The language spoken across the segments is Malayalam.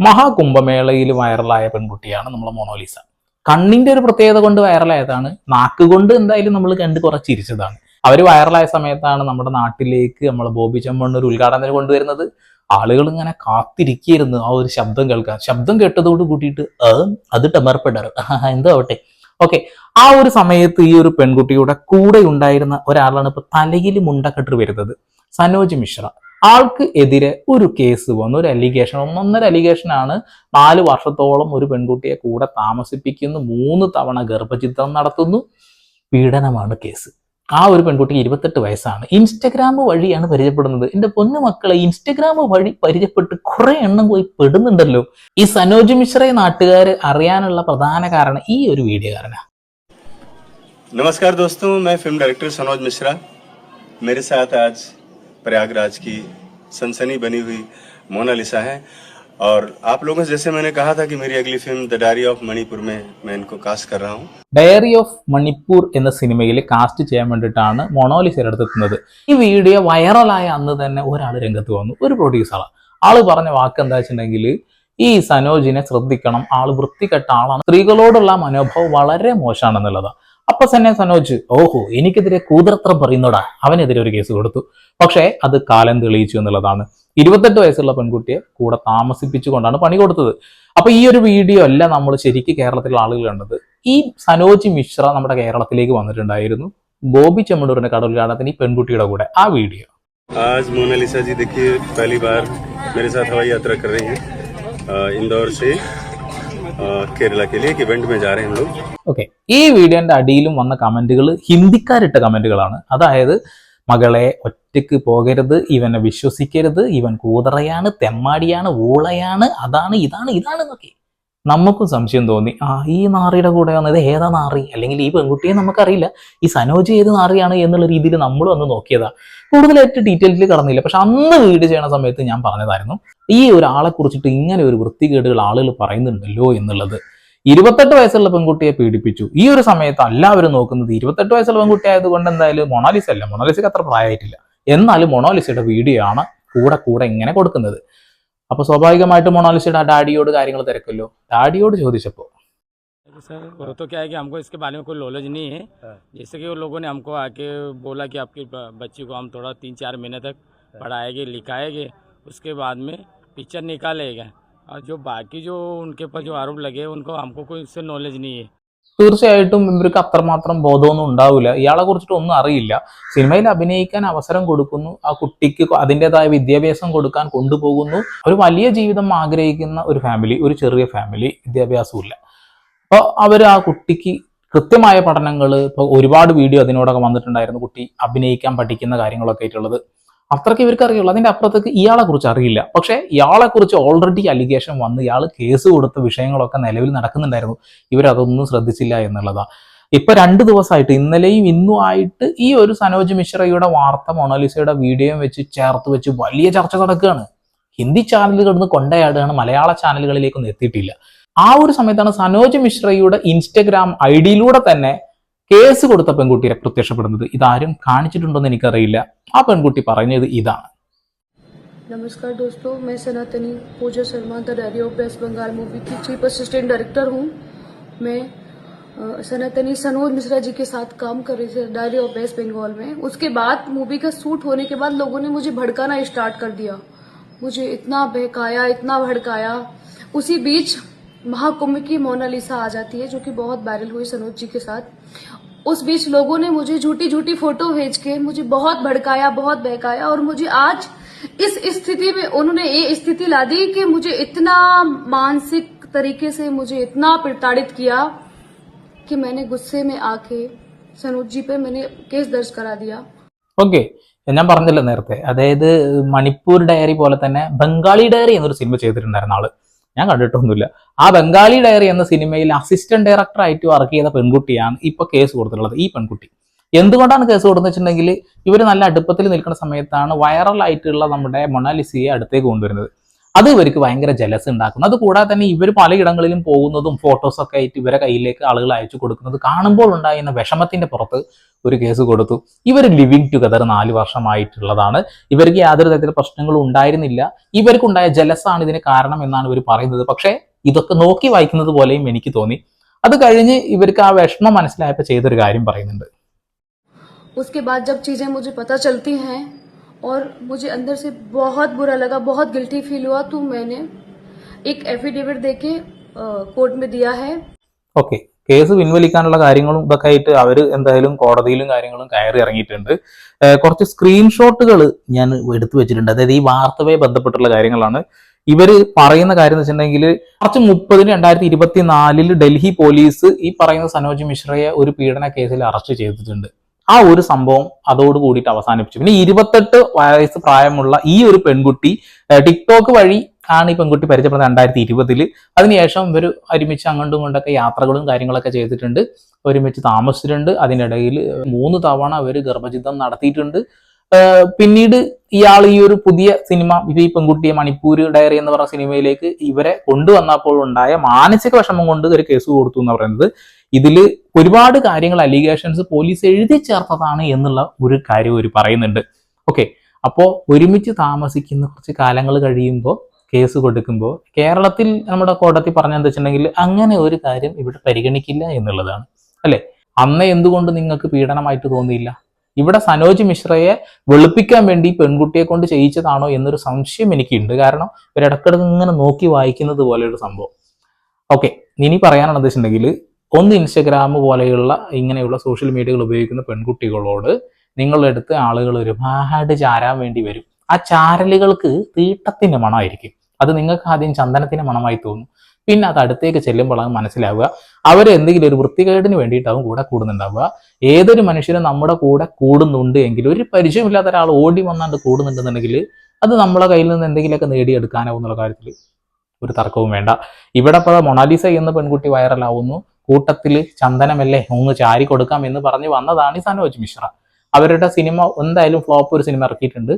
മഹാകുംഭമേളയിൽ വൈറലായ പെൺകുട്ടിയാണ് നമ്മൾ മോണോലിസ. കണ്ണിന്റെ ഒരു പ്രത്യേകത കൊണ്ട് വൈറലായതാണ് നാക്ക് കൊണ്ട് എന്തായാലും നമ്മൾ കണ്ട് കുറച്ചിരിച്ചതാണ് അവർ വൈറലായ സമയത്താണ് നമ്മുടെ നാട്ടിലേക്ക് നമ്മൾ ബോബി ചെമ്മണ്ണൂർ ഉദ്ഘാടനത്തിന് കൊണ്ടുവരുന്നത്. ആളുകൾ ഇങ്ങനെ കാത്തിരിക്കുകയായിരുന്നു ആ ഒരു ശബ്ദം കേൾക്കാൻ. ശബ്ദം കേട്ടതോട് കൂട്ടിയിട്ട് "ആ, അത് ടമർപ്പെടാറ് എന്തോ ആവട്ടെ. ഓക്കെ ആ ഒരു സമയത്ത് ഈ ഒരു പെൺകുട്ടിയുടെ കൂടെ ഉണ്ടായിരുന്ന ഒരാളാണ് ഇപ്പൊ തലയിൽ മുണ്ടക്കെട്ട് വരുന്നത് സനോജ് മിശ്ര. ആൾക്ക് എതിരെ ഒരു കേസ് വന്നു ഒരു അലിഗേഷൻ ഒന്നൊന്നര അലിഗേഷൻ ആണ് നാല് വർഷത്തോളം ഒരു പെൺകുട്ടിയെ കൂടെ താമസിപ്പിക്കുന്നു മൂന്ന് തവണ ഗർഭചിത്രം നടത്തുന്നു പീഡനമാണ് കേസ് ആ ഒരു പെൺകുട്ടിക്ക് ഇരുപത്തെട്ട് വയസ്സാണ് ഇൻസ്റ്റഗ്രാം വഴിയാണ് പരിചയപ്പെടുന്നത് എന്റെ പൊന്നു മക്കളെ ഇൻസ്റ്റഗ്രാം വഴി പരിചയപ്പെട്ട് കുറെ എണ്ണം പോയി പെടുന്നുണ്ടല്ലോ ഈ സനോജ് മിശ്രയെ നാട്ടുകാർ അറിയാനുള്ള പ്രധാന കാരണം ഈ ഒരു വീഡിയോ കാരണമാണ് नमस्कार दोस्तों मैं फिल्म डायरेक्टर सनोज मिश्रा मेरे साथ आज प्रयागराज की सनसनी बनी हुई मोनालिसा है और आप लोगों से जैसे मैंने कहा था कि मेरी अगली film the diary of Manipur में मैं इनको कास्ट कर रहा हूँ ഡയറി ഓഫ് മണിപ്പൂർ എന്ന സിനിമയിൽ കാസ്റ്റ് ചെയ്യാൻ വേണ്ടിയിട്ടാണ് മൊണോലിസയുടെ അടുത്തെത്തുന്നത് ഈ വീഡിയോ വൈറലായ അന്ന് തന്നെ ഒരാൾ രംഗത്ത് വന്നു ഒരു പ്രൊഡ്യൂസറാണ് ആള് പറഞ്ഞ വാക്ക് എന്താ വെച്ചിട്ടുണ്ടെങ്കിൽ ഈ സനോജിനെ ശ്രദ്ധിക്കണം ആള് വൃത്തികെട്ട ആളാണ് സ്ത്രീകളോടുള്ള മനോഭാവം വളരെ മോശമാണെന്നുള്ളതാണ് അപ്പൊ തന്നെ സനോജ് ഓഹോ എനിക്കെതിരെ കൂതറത്രം പറയുന്നോടാ അവനെതിരെ ഒരു കേസ് കൊടുത്തു പക്ഷേ അത് കാലം തെളിയിച്ചു എന്നുള്ളതാണ് ഇരുപത്തെട്ട് വയസ്സുള്ള പെൺകുട്ടിയെ കൂടെ താമസിപ്പിച്ചുകൊണ്ടാണ് പണി കൊടുത്തത് അപ്പൊ ഈ ഒരു വീഡിയോ അല്ല നമ്മൾ ശരിക്കും കേരളത്തിലുള്ള ആളുകൾ കണ്ടത് ഈ സനോജ് മിശ്ര നമ്മുടെ കേരളത്തിലേക്ക് വന്നിട്ടുണ്ടായിരുന്നു ബോബി ചെമ്മണ്ണൂരിന്റെ കടൽഗാനത്തിന് ഈ പെൺകുട്ടിയുടെ കൂടെ ആ വീഡിയോ आज मोनालिसा जी देखिए पहली बार मेरे साथ हवाई यात्रा कर रही हैं अ, इंदौर से अ, केरला के लिए एक इवेंट में जा रहे हैं हम लोग ഓക്കെ ഈ വീഡിയോന്റെ അടിയിലും വന്ന കമന്റുകൾ ഹിന്ദിക്കാരിട്ട കമന്റുകളാണ് അതായത് മകളെ ഒറ്റയ്ക്ക് പോകരുത് ഇവനെ വിശ്വസിക്കരുത് ഇവൻ കൂതറയാണ് തെമ്മാടിയാണ് ഊളയാണ് അതാണ് ഇതാണ് ഇതാണ് എന്നൊക്കെ നമുക്കും സംശയം തോന്നി. ആ ഈ നാറിയുടെ കൂടെ വന്നത് ഏതാ നാറി? അല്ലെങ്കിൽ ഈ പെൺകുട്ടിയെ നമുക്കറിയില്ല. ഈ സനോജ് ഏത് നാറിയാണ് എന്നുള്ള രീതിയിൽ നമ്മൾ വന്ന് നോക്കിയതാ. കൂടുതലായിട്ട് ഡീറ്റെയിൽസിൽ കടന്നില്ല. പക്ഷെ അന്ന് വീട് ചെയ്യണ സമയത്ത് ഞാൻ പറഞ്ഞതായിരുന്നു ഈ ഒരാളെ കുറിച്ചിട്ട് ഇങ്ങനെ ഒരു വൃത്തികേടുകൾ ആളുകൾ പറയുന്നുണ്ടല്ലോ എന്നുള്ളത്. ഇരുപത്തെട്ട് വയസ്സുള്ള പെൺകുട്ടിയെ പീഡിപ്പിച്ചു. ഈ ഒരു സമയത്ത് എല്ലാവരും നോക്കുന്നത് ഇരുപത്തെട്ട് വയസ്സുള്ള പെൺകുട്ടി ആയതുകൊണ്ട് എന്തായാലും മൊണാലിസ അല്ല. മൊണാലിസയ്ക്ക് അത്ര പ്രായമായിട്ടില്ല. എന്നാലും മൊണാലിസയുടെ വീഡിയോ ആണ് കൂടെ കൂടെ ഇങ്ങനെ കൊടുക്കുന്നത്. അപ്പൊ സ്വാഭാവികമായിട്ട് മൊണാലിസയുടെ ആ ഡാഡിയോട് കാര്യങ്ങൾ തിരക്കല്ലോ ഡാഡിയോട് ചോദിച്ചപ്പോ सर वो तो क्या है कि हमको इसके बारे में कोई नॉलेज नहीं है जैसे कि वो लोगों ने हमको आके बोला कि आपकी ब- बच्ची को हम थोड़ा तीन चार महीने तक पढ़ाएंगे लिखाएंगे उसके बाद में पिक्चर निकालेगा और जो बाकी जो उनके ऊपर जो आरोप लगे उनको हमको कोई इससे नॉलेज नहीं है തീർച്ചയായിട്ടും ഇവർക്ക് അത്രമാത്രം ബോധമൊന്നും ഉണ്ടാവില്ല. ഇയാളെ കുറിച്ചിട്ട് ഒന്നും അറിയില്ല. സിനിമയിൽ അഭിനയിക്കാൻ അവസരം കൊടുക്കുന്നു. ആ കുട്ടിക്ക് അതിന്റെതായ വിദ്യാഭ്യാസം കൊടുക്കാൻ കൊണ്ടുപോകുന്നു. ഒരു വലിയ ജീവിതം ആഗ്രഹിക്കുന്ന ഒരു ഫാമിലി ഒരു ചെറിയ ഫാമിലി വിദ്യാഭ്യാസമില്ല അപ്പോൾ അവർ ആ കുട്ടിക്ക് കൃത്യമായ പഠനങ്ങൾ ഇപ്പോൾ ഒരുപാട് വീഡിയോ അതിനോടൊക്കെ വന്നിട്ടുണ്ടായിരുന്നു കുട്ടി അഭിനയിക്കാൻ പഠിക്കുന്ന കാര്യങ്ങളൊക്കെ ആയിട്ടുള്ളത്. അത്രയ്ക്ക് ഇവർക്ക് അറിയുള്ളൂ അതിന്റെ അപ്പുറത്തേക്ക് ഇയാളെ കുറിച്ച് അറിയില്ല. പക്ഷേ ഇയാളെ കുറിച്ച് ഓൾറെഡി അലിഗേഷൻ വന്ന് ഇയാൾ കേസ് കൊടുത്ത വിഷയങ്ങളൊക്കെ നിലവിൽ നടക്കുന്നുണ്ടായിരുന്നു. ഇവരതൊന്നും ശ്രദ്ധിച്ചില്ല എന്നുള്ളതാ. ഇപ്പൊ രണ്ട് ദിവസമായിട്ട് ഇന്നലെയും ഇന്നും ആയിട്ട് ഈ ഒരു സനോജ് മിശ്രയുടെ വാർത്ത മൊണാലിസയുടെ വീഡിയോയും വെച്ച് ചേർത്ത് വെച്ച് വലിയ ചർച്ച നടക്കുകയാണ്. ഹിന്ദി ചാനലുകളിൽ നിന്ന് കൊണ്ടയാടുകയാണ്. മലയാള ചാനലുകളിലേക്കൊന്നും എത്തിയിട്ടില്ല. ആ ഒരു സമയത്താണ് സനോജ് മിശ്രയുടെ ഇൻസ്റ്റഗ്രാം ഐ ഡിയിലൂടെ തന്നെ കേസ് കൊടുത്ത പെൺകുട്ടിയെ പ്രത്യക്ഷപ്പെടുന്നത് ഇതാരും കാണിച്ചിട്ടുണ്ടോന്ന് എനിക്കറിയില്ല ആ പെൺകുട്ടി പറഞ്ഞത് ഇതാണ് नमस्कार दोस्तों मैं Sanatani Pooja Sharma the diary of West Bengal movie की चीफ असिस्टेंट डायरेक्टर हूँ मैं अ, सनातनी सनोज मिश्रा जी के साथ काम कर रही थी डायरी ऑफ वेस्ट बंगाल में उसके बाद मूवी का शूट होने के बाद लोगों ने मुझे भड़काना स्टार्ट कर दिया मुझे इतना बहकाया इतना भड़काया उसी बीच महाकुंभ की मोनालिसा आ जाती है जो कि बहुत वायरल हुई सनोज जी के साथ उस बीच लोगों ने मुझे झूठी झूठी फोटो भेज के मुझे बहुत भड़काया बहुत बहकाया और मुझे आज इस स्थिति में उन्होंने ये स्थिति ला दी कि मुझे इतना मानसिक तरीके से मुझे इतना प्रताड़ित किया कि मैंने गुस्से में आके सनोज जी पे मैंने केस दर्ज करा दिया ഓക്കെ ഞാൻ പറഞ്ഞല്ലോ നേരത്തെ അതായത് മണിപ്പൂർ ഡയറി പോലെ തന്നെ ബംഗാളി ഡയറി എന്നൊരു സിനിമ ചെയ്തിട്ടുണ്ടായിരുന്ന ആള് ഞാൻ കണ്ടിട്ടൊന്നുമില്ല. ആ ബംഗാളി ഡയറി എന്ന സിനിമയിൽ അസിസ്റ്റന്റ് ഡയറക്ടർ ആയിട്ട് വർക്ക് ചെയ്ത പെൺകുട്ടിയാണ് ഇപ്പൊ കേസ് കൊടുത്തിട്ടുള്ളത് ഈ പെൺകുട്ടി. എന്തുകൊണ്ടാണ് കേസ് കൊടുക്കുന്നത് വെച്ചിട്ടുണ്ടെങ്കിൽ ഇവർ നല്ല അടുപ്പത്തിൽ നിൽക്കുന്ന സമയത്താണ് വൈറൽ ആയിട്ടുള്ള നമ്മുടെ മൊണാലിസിയെ അടുത്തേക്ക് കൊണ്ടുവരുന്നത്. അത് ഇവർക്ക് ഭയങ്കര ജലസ് ഉണ്ടാക്കുന്നു അത് കൂടാതെ തന്നെ ഇവർ പലയിടങ്ങളിലും പോകുന്നതും ഫോട്ടോസൊക്കെ ആയിട്ട് ഇവരെ കയ്യിലേക്ക് ആളുകൾ അയച്ചു കൊടുക്കുന്നത് കാണുമ്പോൾ ഉണ്ടായിരുന്ന വിഷമത്തിന്റെ പുറത്ത് ഒരു കേസ് കൊടുത്തു ഇവർ ലിവിങ് ടുഗദർ നാല് വർഷമായിട്ടുള്ളതാണ് ഇവർക്ക് യാതൊരു തരത്തിലുള്ള പ്രശ്നങ്ങളും ഉണ്ടായിരുന്നില്ല ഇവർക്കുണ്ടായ ജലസാണ് ഇതിന് കാരണം എന്നാണ് ഇവർ പറയുന്നത് പക്ഷേ ഇതൊക്കെ നോക്കി വായിക്കുന്നത് പോലെയും എനിക്ക് തോന്നി അത് കഴിഞ്ഞ് ഇവർക്ക് ആ വിഷമം മനസ്സിലായപ്പോൾ ചെയ്തൊരു കാര്യം പറയുന്നുണ്ട് उसके बाद जब चीज़ें मुझे पता चलती हैं और मुझे अंदर से बहुत बुरा लगा बहुत गिल्टी फील हुआ तो मैंने एक एफिडेविट दे के कोर्ट में दिया है ഓക്കെ കേസ് പിൻവലിക്കാനുള്ള കാര്യങ്ങളും ഇതൊക്കെ ആയിട്ട് അവർ എന്തായാലും കോടതിയിലും കാര്യങ്ങളും കയറി ഇറങ്ങിയിട്ടുണ്ട് ഏഹ് കുറച്ച് സ്ക്രീൻഷോട്ടുകൾ ഞാൻ എടുത്തു വെച്ചിട്ടുണ്ട് അതായത് ഈ വാർത്തയുമായി ബന്ധപ്പെട്ടുള്ള കാര്യങ്ങളാണ് ഇവര് പറയുന്ന കാര്യം എന്ന് വെച്ചിട്ടുണ്ടെങ്കിൽ മാർച്ച് മുപ്പതിന് രണ്ടായിരത്തി ഇരുപത്തി നാലില് ഡൽഹി പോലീസ് ഈ പറയുന്ന സനോജ് മിശ്രയെ ഒരു പീഡന കേസിൽ അറസ്റ്റ് ചെയ്തിട്ടുണ്ട് ആ ഒരു സംഭവം അതോട് കൂടിയിട്ട് അവസാനിപ്പിച്ചു. പിന്നെ ഇരുപത്തെട്ട് വയസ്സ് പ്രായമുള്ള ഈ ഒരു പെൺകുട്ടി ടിക്ടോക്ക് വഴി ആണ് ഈ പെൺകുട്ടി പരിചയപ്പെടുന്നത് രണ്ടായിരത്തി ഇരുപതിൽ അതിനുശേഷം ഇവർ ഒരുമിച്ച് അങ്ങോട്ടും ഇങ്ങോട്ടൊക്കെ യാത്രകളും കാര്യങ്ങളൊക്കെ ചെയ്തിട്ടുണ്ട്. ഒരുമിച്ച് താമസിച്ചിട്ടുണ്ട്. അതിനിടയിൽ മൂന്ന് തവണ അവർ ഗർഭചിത്രം നടത്തിയിട്ടുണ്ട്. പിന്നീട് ഇയാൾ ഈ ഒരു പുതിയ സിനിമ ഈ പെൺകുട്ടിയെ മണിപ്പൂർ ഡയറി എന്ന് പറഞ്ഞ സിനിമയിലേക്ക് ഇവരെ കൊണ്ടുവന്നപ്പോൾ ഉണ്ടായ മാനസിക വിഷമം കൊണ്ട് ഒരു കേസ് കൊടുത്തു എന്ന് പറയുന്നത്. ഇതിൽ ഒരുപാട് കാര്യങ്ങൾ അലിഗേഷൻസ് പോലീസ് എഴുതി ചേർത്തതാണ് എന്നുള്ള ഒരു കാര്യം അവർ പറയുന്നുണ്ട്. ഓക്കെ അപ്പോൾ ഒരുമിച്ച് താമസിക്കുന്ന കുറച്ച് കാലങ്ങൾ കഴിയുമ്പോൾ കേസ് കൊടുക്കുമ്പോൾ കേരളത്തിൽ നമ്മുടെ കോടതി പറഞ്ഞെന്ന് വെച്ചിട്ടുണ്ടെങ്കിൽ അങ്ങനെ ഒരു കാര്യം ഇവിടെ പരിഗണിക്കില്ല എന്നുള്ളതാണ്. അല്ലെ? അന്ന് എന്തുകൊണ്ട് നിങ്ങൾക്ക് പീഡനമായിട്ട് തോന്നിയില്ല? ഇവിടെ സനോജ് മിശ്രയെ വെളുപ്പിക്കാൻ വേണ്ടി പെൺകുട്ടിയെ കൊണ്ട് ചെയ്യിച്ചതാണോ എന്നൊരു സംശയം എനിക്കുണ്ട്. കാരണം ഇവരിടക്കിടക്ക് ഇങ്ങനെ നോക്കി വായിക്കുന്നത് പോലെ ഒരു സംഭവം. ഓക്കെ ഇനി പറയാനുള്ളത് വെച്ചിട്ടുണ്ടെങ്കിൽ ഒന്ന് ഇൻസ്റ്റഗ്രാം പോലെയുള്ള ഇങ്ങനെയുള്ള സോഷ്യൽ മീഡിയകൾ ഉപയോഗിക്കുന്ന പെൺകുട്ടികളോട് നിങ്ങളുടെ അടുത്ത് ആളുകൾ ഒരുപാട് ചാരാൻ വേണ്ടി വരും. ആ ചാരലുകൾക്ക് തീട്ടത്തിന്റെ മണമായിരിക്കും. അത് നിങ്ങൾക്ക് ആദ്യം ചന്ദനത്തിന്റെ മണമായി തോന്നും. പിന്നെ അത് അടുത്തേക്ക് ചെല്ലുമ്പോൾ ചെല്ലുമ്പോഴാണ് മനസ്സിലാവുക. അവർ എന്തെങ്കിലും ഒരു വൃത്തികേടിന് വേണ്ടിയിട്ടാവും കൂടെ കൂടുന്നുണ്ടാവുക. ഏതൊരു മനുഷ്യനും നമ്മുടെ കൂടെ കൂടുന്നുണ്ട് എങ്കിൽ ഒരു പരിചയമില്ലാത്ത ഒരാൾ ഓടി വന്നാണ്ട് കൂടുന്നുണ്ടെന്നുണ്ടെങ്കിൽ അത് നമ്മളെ കയ്യിൽ നിന്ന് എന്തെങ്കിലുമൊക്കെ നേടിയെടുക്കാനാവും എന്നുള്ള കാര്യത്തിൽ ഒരു തർക്കവും വേണ്ട. ഇവിടെ ഇപ്പോൾ മൊണാലിസ എന്ന പെൺകുട്ടി വൈറലാവുന്നു കൂട്ടത്തിൽ ചന്ദനമല്ലേ ഒന്ന് ചാരി കൊടുക്കാം എന്ന് പറഞ്ഞ് വന്നതാണ് ഈ സനോജ് മിശ്ര. അവരുടെ സിനിമ എന്തായാലും ഫ്ലോപ്പ് ഒരു സിനിമ ഇറക്കിയിട്ടുണ്ട്.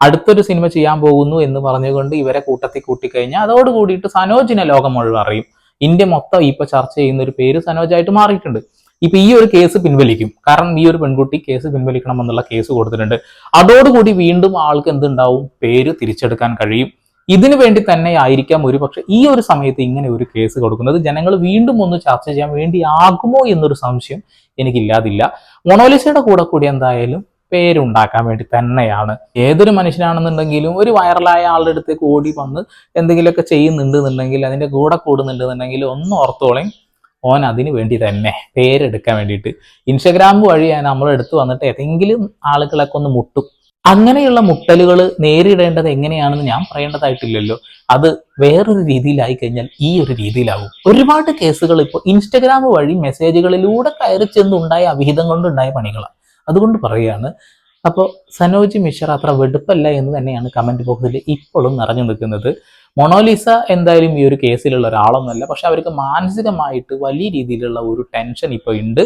അടുത്തൊരു സിനിമ ചെയ്യാൻ പോകുന്നു എന്ന് പറഞ്ഞുകൊണ്ട് ഇവരെ കൂട്ടത്തിൽ കൂട്ടിക്കഴിഞ്ഞാൽ അതോട് കൂടിയിട്ട് സനോജിനെ ലോകം മുഴുവൻ അറിയും. ഇന്ത്യ മൊത്തം ഇപ്പൊ ചർച്ച ചെയ്യുന്ന ഒരു പേര് സനോജായിട്ട് മാറിയിട്ടുണ്ട്. ഇപ്പൊ ഈ ഒരു കേസ് പിൻവലിക്കും. കാരണം ഈ ഒരു പെൺകുട്ടി കേസ് പിൻവലിക്കണം എന്നുള്ള കേസ് കൊടുത്തിട്ടുണ്ട് അതോടുകൂടി വീണ്ടും ആൾക്ക് എന്തുണ്ടാവും? പേര് തിരിച്ചെടുക്കാൻ കഴിയും. ഇതിനു വേണ്ടി തന്നെ ആയിരിക്കാം ഒരുപക്ഷെ ഈ ഒരു സമയത്ത് ഇങ്ങനെ ഒരു കേസ് കൊടുക്കുന്നത്. ജനങ്ങൾ വീണ്ടും ഒന്ന് ചർച്ച ചെയ്യാൻ വേണ്ടി ആകുമോ എന്നൊരു സംശയം എനിക്കില്ലാതില്ല. മൊണോലിസയുടെ കൂടെ കൂടി എന്തായാലും പേരുണ്ടാക്കാൻ വേണ്ടി തന്നെയാണ്. ഏതൊരു മനുഷ്യനാണെന്നുണ്ടെങ്കിലും ഒരു വൈറലായ ആളുടെ അടുത്തേക്ക് ഓടി വന്ന് എന്തെങ്കിലുമൊക്കെ ചെയ്യുന്നുണ്ട് എന്നുണ്ടെങ്കിൽ അതിന്റെ കൂടെ കൂടുന്നുണ്ട് എന്നുണ്ടെങ്കിൽ ഒന്ന് ഓർത്തോളയും ഓൻ അതിനു വേണ്ടി തന്നെ പേരെടുക്കാൻ വേണ്ടിയിട്ട്. ഇൻസ്റ്റഗ്രാം വഴി നമ്മൾ എടുത്തു വന്നിട്ട് ഏതെങ്കിലും ആളുകളൊക്കെ ഒന്ന് മുട്ടും. അങ്ങനെയുള്ള മുട്ടലുകൾ നേരിടേണ്ടത് എങ്ങനെയാണെന്ന് ഞാൻ പറയേണ്ടതായിട്ടില്ലല്ലോ. അത് വേറൊരു രീതിയിലായി കഴിഞ്ഞാൽ ഈ ഒരു രീതിയിലാവും. ഒരുപാട് കേസുകൾ ഇപ്പോൾ ഇൻസ്റ്റഗ്രാം വഴി മെസ്സേജുകളിലൂടെ കയറി ചെന്നുണ്ടായ അവിഹിതം കൊണ്ടുണ്ടായ പണികളാണ്. അതുകൊണ്ട് പറയുകയാണ് അപ്പോൾ സനോജ് മിശ്ര അത്ര വെടുപ്പല്ല എന്ന് തന്നെയാണ് കമന്റ് ബോക്സിൽ ഇപ്പോഴും നിറഞ്ഞു നിൽക്കുന്നത്. മൊണോലിസ എന്തായാലും ഈ ഒരു കേസിലുള്ള ഒരാളൊന്നുമല്ല പക്ഷെ അവർക്ക് മാനസികമായിട്ട് വലിയ രീതിയിലുള്ള ഒരു ടെൻഷൻ ഇപ്പോൾ ഉണ്ട്.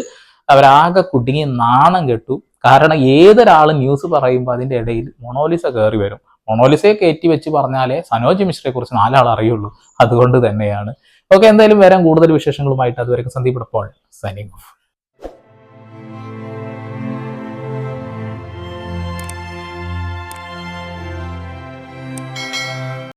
അവരാകെ കുടുങ്ങി നാണം കെട്ടു. കാരണം ഏതൊരാളും ന്യൂസ് പറയുമ്പോൾ അതിന്റെ ഇടയിൽ മൊണോലിസ കയറി വരും. മൊണോലിസയെ കയറ്റി വെച്ച് പറഞ്ഞാലേ സനോജ് മിശ്രയെ കുറിച്ച് നാലാൾ അറിയുള്ളൂ. അതുകൊണ്ട് തന്നെയാണ്. ഓക്കെ എന്തായാലും വരാൻ കൂടുതൽ വിശേഷങ്ങളുമായിട്ട്. അതുവരെ സന്ദീപ് ഇപ്പോൾ സൈനിങ് ഓഫ്